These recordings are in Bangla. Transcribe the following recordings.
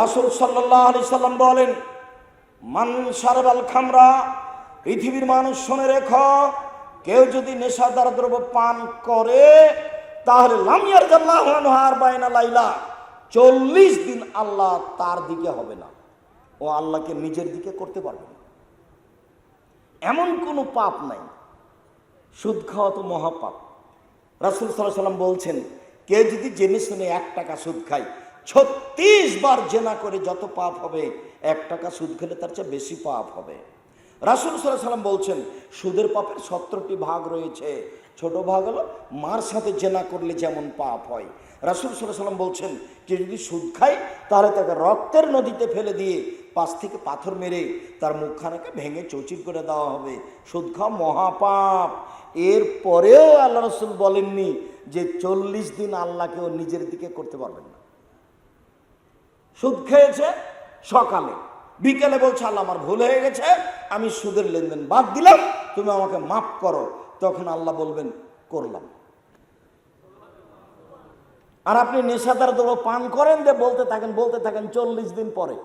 রাসুল সাল্লাহ আলি সাল্লাম বলেন, মান সারবাল খামরা, পৃথিবীর মানুষ শুনে রেখ, কেউ যদি নেশাদার দ্রব্য পান করে, তাহলে লামিয়ার জাল্লাহার বাইনা লাইলা, চল্লিশ দিন আল্লাহ তার দিকে হবে না। ও আল্লাহকে নিজের দিকে করতে পারবে না। এমন কোনো পাপ নাই। সুদ খাওয়া তো মহাপাপ। রাসুল সাল্লাহ সাল্লাম বলছেন, কেউ যদি জেনে শুনে এক টাকা সুদ খায় ছত্রিশ বার জেনা করে যত পাপ হবে, এক টাকা সুদ খেলে তার চেয়ে বেশি পাপ হবে। রাসুল সাল্লাহ সাল্লাম বলছেন, সুদের পাপের সত্তরটি ভাগ রয়েছে। ছোট ভাগ হলো মার সাথে জেনা করলে যেমন পাপ হয়। রাসুল সাল্লাহ সাল্লাম বলছেন, যে যদি সুদ খায় তাহলে তাকে রক্তের নদীতে ফেলে দিয়ে পাশ থেকে পাথর মেরে তার মুখখানাকে ভেঙে চৌচির করে দেওয়া হবে। সুদ খাওয়া মহাপাপ। এর পরেও আল্লাহ রসুল বলেননি যে চল্লিশ দিন আল্লাহকে ও নিজের দিকে করতে পারবেন না। সুদ খেয়েছে সকালে। বিকেলে বলছে, আল্লাহ আমার ভুল হয়ে গেছে, আমি সুদের লেনদেন বাদ দিলাম, তুমি আমাকে মাফ করো। তখন আল্লাহ বলবেন, করলাম। আর আপনি নেশাদার দ্রব্য পান করেন যে বলতে থাকেন বলতে থাকেন চল্লিশ দিন পরে।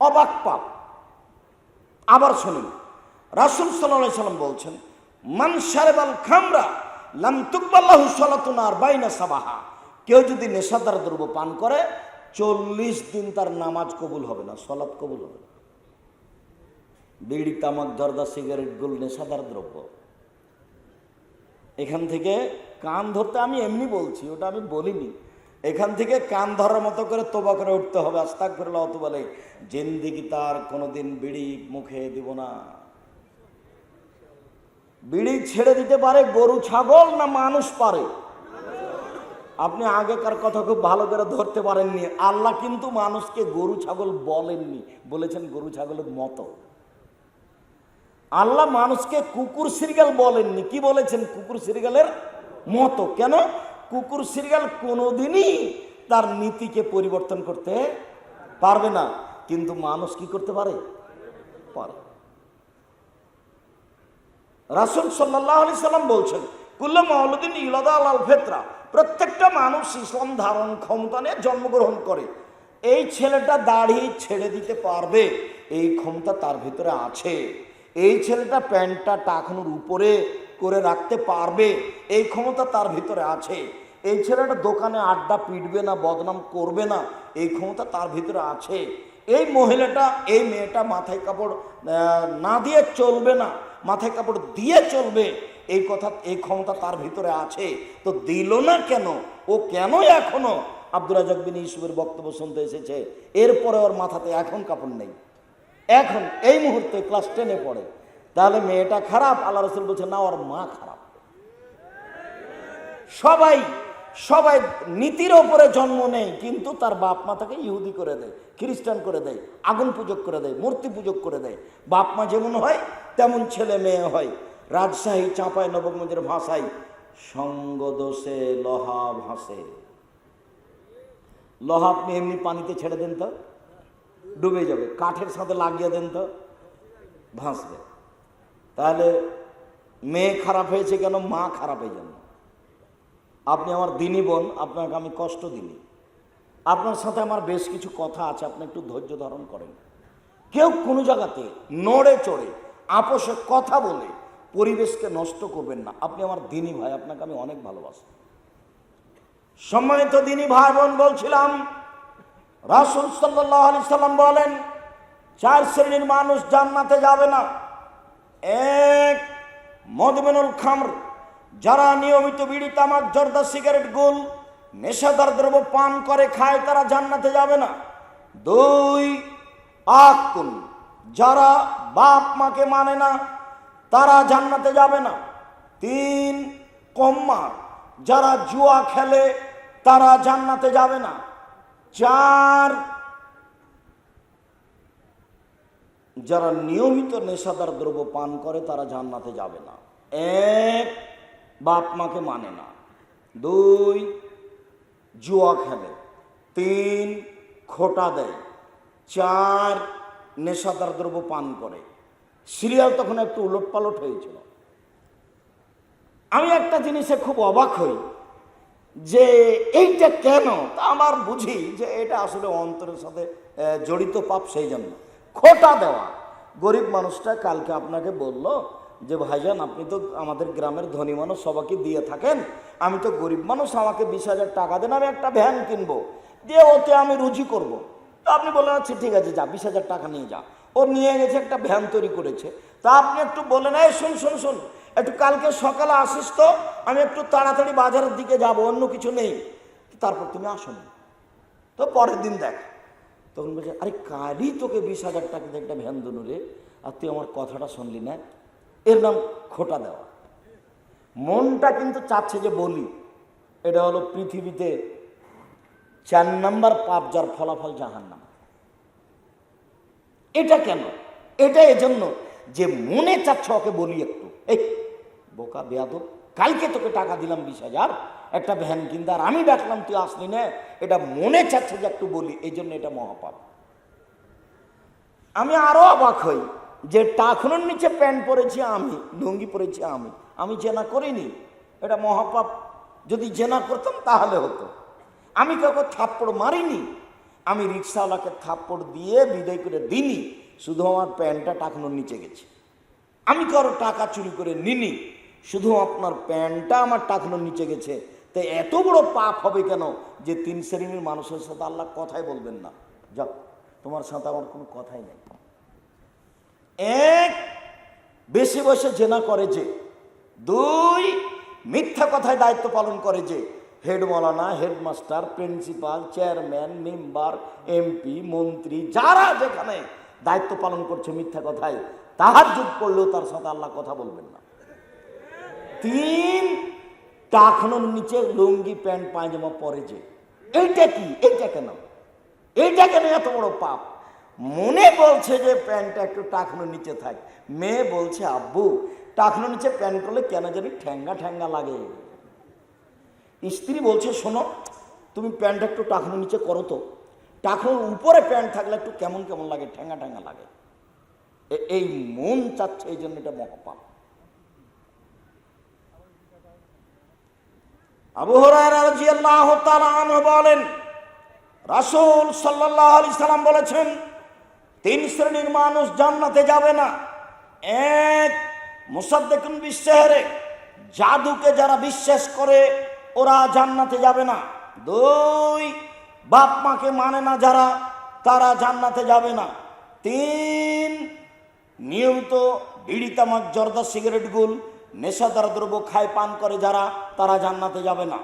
অবাক পাপ। আবার শুনুন, রাসুল সাল্লাহ সাল্লাম বলছেন, মান সারেবাল খামরা লাম তুকবাল্লাহু সালাতুনার বাইনা সাবাহা। কেউ যদি নেশাদার দ্রব্য পান করে, চল্লিশ দিন তার নামাজ কবুল হবে না, সলাৎ কবুল হবে না। বিড়ি, তামাক, জর্দা, সিগারেট, গুল নেশাদার দ্রব্য। এখান থেকে কান ধরতে আমি এমনি বলছি, ওটা আমি বলিনি। এখান থেকে কান ধরার মতো করে তোবা করে উঠতে হবে আস্তাক করে অত বলে জিন্দিগি তার কোনোদিন বিড়ি মুখে দিব না। বিড়ি ছেড়ে দিতে পারে, গরু, ছাগল না মানুষ পারে। আপনি আগেকার কথা খুব ভালো করে ধরতে পারেননি। আল্লাহ কিন্তু মানুষকে গরু, ছাগল বলেননি। বলেছেন গরু, ছাগলের মতো। আল্লাহ মানুষকে কুকুর সিরিয়াল বলেননি। কি বলেছেন? কুকুর সিরিয়ালের মতো। কেন? কুকুর সিরিয়াল কোনোদিনই তার নীতিকে পরিবর্তন করতে পারবে না। কিন্তু মানুষ কি করতে পারে? পারে। রাসুল সাল্লাহ আলি সাল্লাম বলছেন, কুল্লা মাউলুদ্দিন ইলাদা আল ফেতরা। প্রত্যেকটা মানুষ ইসলাম ধারণ ক্ষমতা নিয়ে জন্মগ্রহণ করে। এই ছেলেটা দাড়ি ছেড়ে দিতে পারবে, এই ক্ষমতা তার ভিতরে আছে। এই ছেলেটা প্যান্টটা টাকানোর উপরে করে রাখতে পারবে, এই ক্ষমতা তার ভিতরে আছে। এই ছেলেটা দোকানে আড্ডা পিটবে না, বদনাম করবে না, এই ক্ষমতা তার ভিতরে আছে। এই মহিলাটা, এই মেয়েটা মাথায় কাপড় না দিয়ে চলবে না, মাথায় কাপড় দিয়ে চলবে এই কথা, এই ক্ষমতা তার ভিতরে আছে, তো দিল না কেন? ও কেন এখনও? আব্দুল রাজাক বিন বক্তব্য শুনতে এসেছে। এরপরে ওর মাথাতে এখন কাপড় নেই। এখন, এই মুহূর্তে ক্লাস টেনে পড়ে। তাহলে মেয়েটা খারাপ? আল্লাহ রসুল বলছে, না, ওর মা খারাপ। সবাই সবাই নীতির ওপরে জন্ম নেয় কিন্তু তার বাপ মা তাকে ইহুদি করে দেয়, খ্রিস্টান করে দেয়, আগুন পূজক করে দেয়, মূর্তি পূজক করে দেয়। বাপ মা যেমন হয়, তেমন ছেলে মেয়ে হয়। রাজশাহী চাঁপায় নবগঞ্জের ভাষায় সঙ্গ দোষে লহা ভাসে। লহা আপনি এমনি পানিতে ছেড়ে দেন তো, ডুবে যাবে, কাঠের সাথে লাগিয়ে দেন তো, ভাসবে। তাহলে মেয়ে খারাপ হয়েছে কেন, মা খারাপ হয়ে যান আপনি আমার দিনী বোন, আপনাকে আমি কষ্ট দিনি। আপনার সাথে আমার বেশ কিছু কথা আছে, আপনি একটু ধৈর্য ধারণ করেন। কেউ কোনো জায়গাতে নড়ে চড়ে, আপোষে কথা বলে পরিবেশকে নষ্ট করবেন না। আপনি আমার দিনী ভাই, আপনাকে আমি অনেক ভালোবাসি। সম্মানিত দিনী ভাই বোন বলছিলাম, রাসুল সাল্লাহ সাল্লাম বলেন, চার শ্রেণির মানুষ জান্নাতে যাবে না। এক, মদমেনুল খামর, যারা নিয়মিত বিড়ি, তামাক, জর্দা, সিগারেট, গোল, নেশাদার দ্রব্য পান করে, খায়, তারা জান্নাতে যাবে না। দুই আকুন যারা বাপ মাকে মানে না তারা জান্নাতে যাবে না। তিন কম্মার, যারা জুয়া খেলে তারা জান্নাতে যাবে না। চার, যারা নিয়মিত নেশাদার দ্রব্য পান করে তারা জান্নাতে যাবে না। এক, বাপ মাকে মানে না। দুই, জুয়া খেলে। তিন, খোটা দেয়। চার, নেশাদার দ্রব্য পান করে। সিরিয়াল তখন একটু উলট পালট হয়েছিল। আমি একটা জিনিসে খুব অবাক হই যে এইটা কেন? তা আমার বুঝি যে এটা আসলে অন্তরের সাথে জড়িত পাপ সেই জন্য। খোটা দেওয়া। গরিব মানুষটা কালকে আপনাকে বলল যে, ভাইজান, আপনি তো আমাদের গ্রামের ধনী মানুষ, সবাইকে দিয়ে থাকেন। আমি তো গরিব মানুষ, আমাকে বিশ হাজার টাকা দেন, আমি একটা ভ্যান কিনবো। দিয়ে ওতে আমি রুজি করব। তো আপনি বললেন আচ্ছা ঠিক আছে, যা, বিশ হাজার টাকা নিয়ে যা। ও নিয়ে গেছে, একটা ভ্যান তৈরি করেছে। তা আপনি একটু বললেন এই শুন শুন শুন, একটু কালকে সকালে আসিস তো, আমি একটু তাড়াতাড়ি বাজারের দিকে যাব, অন্য কিছু নেই। তারপর তুমি আসো। তো পরের দিন দেখ। তখন বলছে, আরে কালই তোকে বিশ হাজার টাকা দিয়ে একটা ভ্যান দনু রে, আর তুই আমার কথাটা শুনলি না। এর নাম খোটা দেওয়া। মনটা কিন্তু চাচ্ছে যে বলি। এটা হলো পৃথিবীতে চার নাম্বার পাপ যার ফলাফল জাহান্নাম। এটা কেন? এটা এজন্য যে মনে চাচ্ছে ওকে বলি একটু। এই, বোকা বেয়াদব, কালকে তোকে টাকা দিলাম বিশ হাজার, একটা ভ্যান কিনতে, আর আমি ডাকলাম তুই আসলি না, এটা মনে চাচ্ছে যে একটু বলি এই জন্য এটা মহাপাপ। আমি আরও অবাক হই যে টাকনুর নিচে প্যান্ট পরেছি আমি, লুঙ্গি পরেছি আমি আমি জেনা করিনি, এটা মহাপাপ। যদি জেনা করতাম তাহলে হতো। আমি কাউকে থাপ্পড় মারিনি আমি রিক্সাওয়ালাকে থাপ্পড় দিয়ে বিদায় করে দিইনি, শুধু আমার প্যান্টটা টাকনুর নিচে গেছে। আমি কারও টাকা চুরি করে নিনি শুধু আপনার প্যান্টটা আমার টাকনোর নিচে গেছে। তাই এত বড় পাপ হবে কেন যে তিন শ্রেণির মানুষের সাথে আল্লাহ কথাই বলবেন না? যাও, তোমার সাথে আমার কোনো কথাই নেই। এক, বেশি বসে জেনা করে যে। দুই, মিথ্যা কথায় দায়িত্ব পালন করে যে। হেড মৌলানা headmaster principal, chairman, member, MP, মন্ত্রী, যারা যেখানে দায়িত্ব পালন করছে মিথ্যা কথায়, তাহার যুগ করলেও তার সাথে আল্লাহ কথা বলবেন না। তিন, টাকনোর নিচে লুঙ্গি, প্যান্ট, পায়জামা পরে যে। এইটা কি? এইটা কেন? এইটা কেন এত বড় পাপ? মনে বলছে যে প্যান্টটা একটু টাকনোর নিচে থাক। মেয়ে বলছে, আব্বু, টাকনোর নিচে প্যান্ট করলে কেন জানি ঠ্যাঙ্গা ঠ্যাঙ্গা লাগে। স্ত্রী বলছে, শোনো, তুমি প্যান্টটা একটু টাকনোর নিচে করো তো। টাকনোর উপরে প্যান্ট থাকলে একটু কেমন কেমন লাগে ঠ্যাঙ্গা ঠ্যাঙ্গা লাগে। এই মন চাচ্ছে এই জন্য এটা মহাপাপ। বলেন, রাসূল সাল্লাল্লাহু আলাইহি সাল্লাম বলেছেন, তিন শ্রেণির মানুষ জান্নাতে যাবে না। এক মুসাদ্দিকুন বিশ্বহরে জাদুকে যারা বিশ্বাস করে ওরা জান্নাতে যাবে না। দুই, বাপ মাকে মানে না যারা, তারা জান্নাতে যাবে না। তিন, নিয়মিত বিড়ি তামাক, জর্দা সিগারেট গুল, নেশাদার দ্রব্য খায়, পান করে যারা, তারা জান্নাতে যাবে না।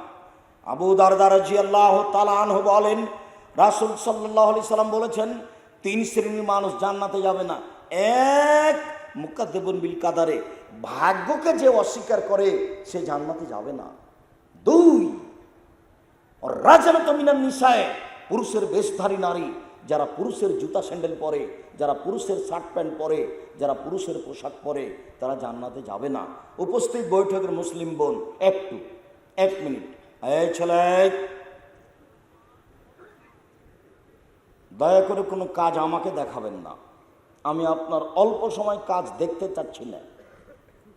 আবু দারদার আল্লাহ তালানহ বলেন, রাসুল সাল্লাহ আলি সাল্লাম বলেছেন, তিন শ্রেণির মানুষ জান্নাতে যাবে না। এক, মুকাদ্দেবন বিল কাদারে, ভাগ্যকে যে অস্বীকার করে, সে জান্নাতে যাবে না। দুই। রাজানত মিনার নিশায় পুরুষের বেশধারী নারী, যারা পুরুষের জুতা স্যান্ডেল পরে, যারা পুরুষের শার্ট প্যান্ট পরে, যারা পুরুষের পোশাক পরে, তারা জান্নাতে যাবে না। উপস্থিত বৈঠকের মুসলিম বোন, একটু, এক মিনিট। ছেলে, দয়া করে কোনো কাজ আমাকে দেখাবেন না। আমি আপনার অল্প সময় কাজ দেখতে চাচ্ছি না।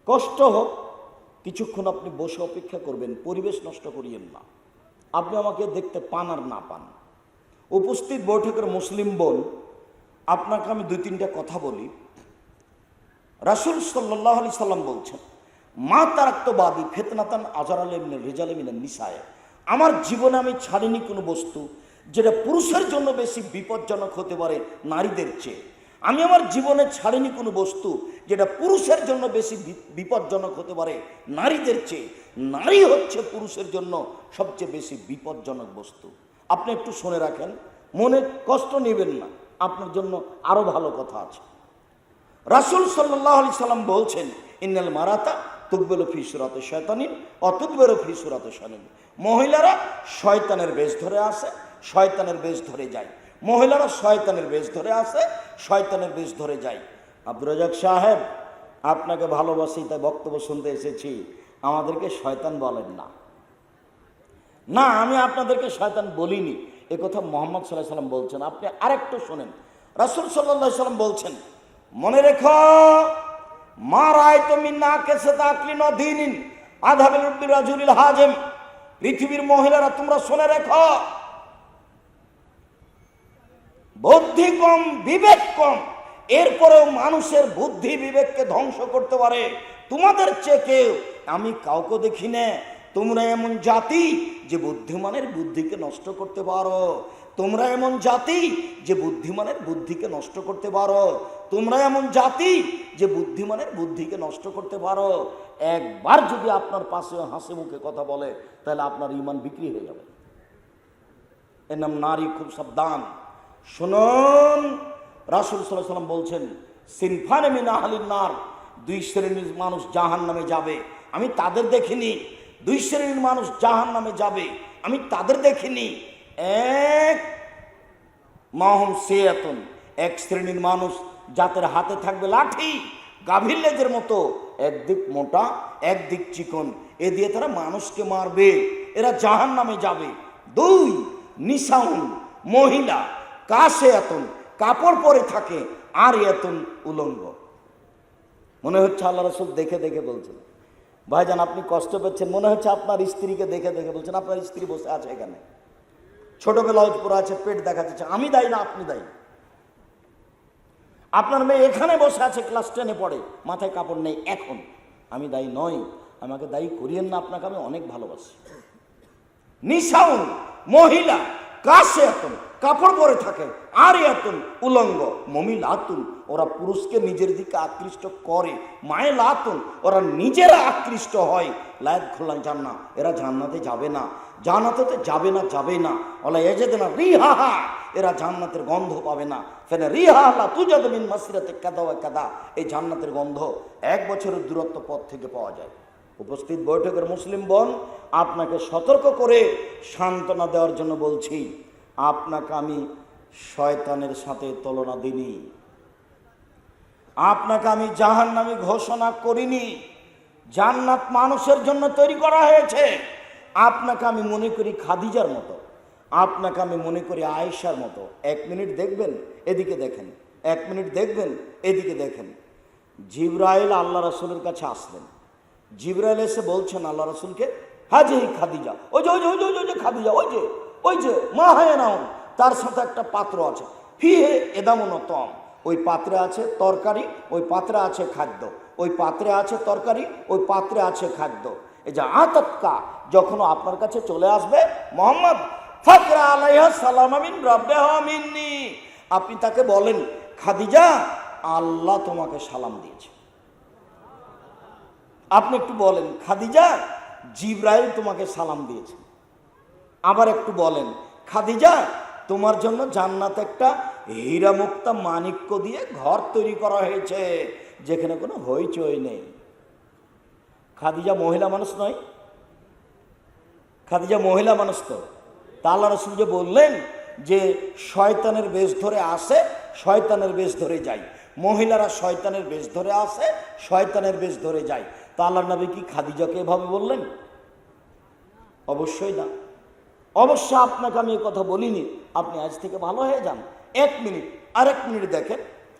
কষ্ট হোক কিছুক্ষণ আপনি বসে অপেক্ষা করবেন, পরিবেশ নষ্ট করিয়েন না। আপনি আমাকে দেখতে পান আর না পান। উপস্থিত বৈঠকের মুসলিম বোন, আপনাকে আমি দুই তিনটা কথা বলি। রাসুল সাল্লাহ আলি সাল্লাম বলছেন, মা তারাক্তবাদী ফেতনাতান আজার আলমিন রেজাল মিনের নিশায় আমার জীবনে আমি ছাড়িনি কোনো বস্তু যেটা পুরুষের জন্য বেশি বিপজ্জনক হতে পারে নারীদের চেয়ে। আমি আমার জীবনে ছাড়িনি কোনো বস্তু যেটা পুরুষের জন্য বেশি বিপজ্জনক হতে পারে। নারীদের চেয়ে নারী হচ্ছে পুরুষের জন্য সবচেয়ে বেশি বিপজ্জনক বস্তু। আপনি একটু শুনে রাখেন, মনে কষ্ট নেবেন না, আপনার জন্য আরও ভালো কথা আছে। রাসুল সাল্লাহ আলি সাল্লাম বলছেন, ইন্নাল মারাতা তুকবেল ফি সুরাতে শয়তানিন অতুকবেল ফি সুরাতে শয়তানিন মহিলারা শয়তানের বেশ ধরে আসে, শয়তানের বেশ ধরে যায়। মহিলারা শয়তানের বেশ ধরে আসে শয়তানের বেশ ধরে যায়। আব্দুর রাজাক সাহেব, আপনাকে ভালোবাসি, তাই বক্তব্য শুনতে এসেছি। আমাদেরকে শয়তান বলেন না। না, আমি আপনাদেরকে শয়তান বলিনি। এ কথা মোহাম্মদ সাল্লাহ সাল্লাম বলছেন। আপনি আরেকটু শোনেন। রাসুল সাল্লাহ সাল্লাম বলছেন, মনে রেখো, মা রায় তুমি না কেসে তাকলি ন দিনিন আধাবিল রাজুলিল হাজেম। পৃথিবীর মহিলারা তোমরা শুনে রেখো বুদ্ধি কম, বিবেক কম। এরপরেও মানুষের বুদ্ধি বিবেককে ধ্বংস করতে পারে। তোমাদের চেয়ে কেউ, আমি কাউকে দেখি না। তোমরা এমন জাতি যে বুদ্ধিমানের বুদ্ধিকে নষ্ট করতে পারো। তোমরা এমন জাতি যে বুদ্ধিমানের বুদ্ধিকে নষ্ট করতে পারো। তোমরা এমন জাতি যে বুদ্ধিমানের বুদ্ধিকে নষ্ট করতে পারো। একবার যদি আপনার পাশে হাসি মুখে কথা বলে, তাহলে আপনার ইমান বিক্রি হয়ে যাবে। এর নাম নারী খুব সাবধান। শুনুন, রাসুল সাল্লাহ সাল্লাম বলছেন, সিনফানে মিনা নার, দুই শ্রেণির মানুষ জাহান নামে যাবে। আমি তাদের দেখিনি, দুই শ্রেণির মানুষ জাহান নামে যাবে। আমি তাদের দেখিনি। এক, মাহম সেয়াতন, এক শ্রেণির মানুষ যাদের হাতে থাকবে লাঠি, গাভীর লেজের মতো, একদিক মোটা, একদিক চিকন। এ দিয়ে তারা মানুষকে মারবে। এরা জাহান নামে যাবে। দুই নিশাউন মহিলা কাশে এতন, কাপড় পরে থাকে, আর এতন উলঙ্গ। মনে হচ্ছে আল্লাহ রসুল দেখে দেখে বলছেন। ভাইজান, আপনি কষ্ট পাচ্ছেন, মনে হচ্ছে আপনার স্ত্রীকে দেখে দেখে বলছেন, আপনার স্ত্রী বসে আছে এখানে। ছোট ব্লাউজ পরে আছে, পেট দেখা যাচ্ছে, আমি দায়ী না, আপনি দায়ী। আপনার মেয়ে এখানে বসে আছে, ক্লাস টেনে পড়ে, মাথায় কাপড় নেই, এখন। আমি দায়ী নই, আমাকে দায়ী করিয়েন না, আপনাকে আমি অনেক ভালোবাসি। নিশাউন, মহিলা, কাশে এতন কাপড় পরে থাকে। আর এতন উলঙ্গ মমিল আতুন ওরা পুরুষকে নিজের দিকে আকৃষ্ট করে। মায়ে লাতুন ওরা নিজেরা আকৃষ্ট হয়। লায়ত খোলা যান না এরা জান্নাতে যাবে না। জান্নাতে যাবে না যাবে না। ওলা এজেদে না রিহাহা, এরা জান্নাতের গন্ধ পাবে না। ফেনে রিহা আল্লাহ তুজাদ মিন মাসিরাতে কাদা কাদা। এই জান্নাতের গন্ধ এক বছরের দূরত্ব পথ থেকে পাওয়া যায়। উপস্থিত বৈঠকের মুসলিম বন, আপনাকে সতর্ক করে সান্ত্বনা দেওয়ার জন্য বলছি আপনাকে আমি শয়তানের সাথে তুলনা দিনি আপনাকে আমি জাহান নামে ঘোষণা করিনি। জান্নাত মানুষের জন্য তৈরি করা হয়েছে। আপনাকে আমি মনে করি খাদিজার মতো। আপনাকে আমি মনে করি আয়েশার মতো। এক মিনিট দেখবেন এদিকে দেখেন। এক মিনিট দেখবেন এদিকে দেখেন। জিব্রাইল আল্লাহ রসুলের কাছে আসলেন। জিব্রাইল এসে বলছেন আল্লাহ রসুলকে খাদিজা। ওই যে যে ওই যে ওই যে, ওই যে খাদিজা ওই যে। ওই যে মা হায় নাম তার সাথে একটা পাত্র আছে। ফি হে এদামন তম ওই পাত্রে আছে তরকারি, ওই পাত্রে আছে খাদ্য। ওই পাত্রে আছে তরকারি, ওই পাত্রে আছে খাদ্য। এই যে আতৎকা যখন আপনার কাছে চলে আসবে, মোহাম্মদ, ফাকরা আলাইহা সালাম আমিন রব্বে মিন্নি। আপনি তাকে বলেন, খাদিজা, আল্লাহ তোমাকে সালাম দিয়েছে। আপনি একটু বলেন, খাদিজা, জিব্রাইল তোমাকে সালাম দিয়েছে। আবার একটু বলেন, খাদিজা, তোমার জন্য জান্নাত একটা হীরা মুক্তা মানিক্য দিয়ে ঘর তৈরি করা হয়েছে, যেখানে কোনো হইচই নেই। খাদিজা মহিলা মানুষ নয়। খাদিজা মহিলা মানুষ তো। তা আল্লাহ রসুল যে বললেন যে, শয়তানের বেশ ধরে আসে, শয়তানের বেশ ধরে যায়। মহিলারা শয়তানের বেশ ধরে আসে, শয়তানের বেশ ধরে যায়। তা নবী কি খাদিজাকে এভাবে বললেন? অবশ্যই না। অবশ্য আপনাকে আমি কথা বলিনি। আপনি আজ থেকে ভালো হয়ে যান। এক মিনিট, আরেক মিনিট দেখেন।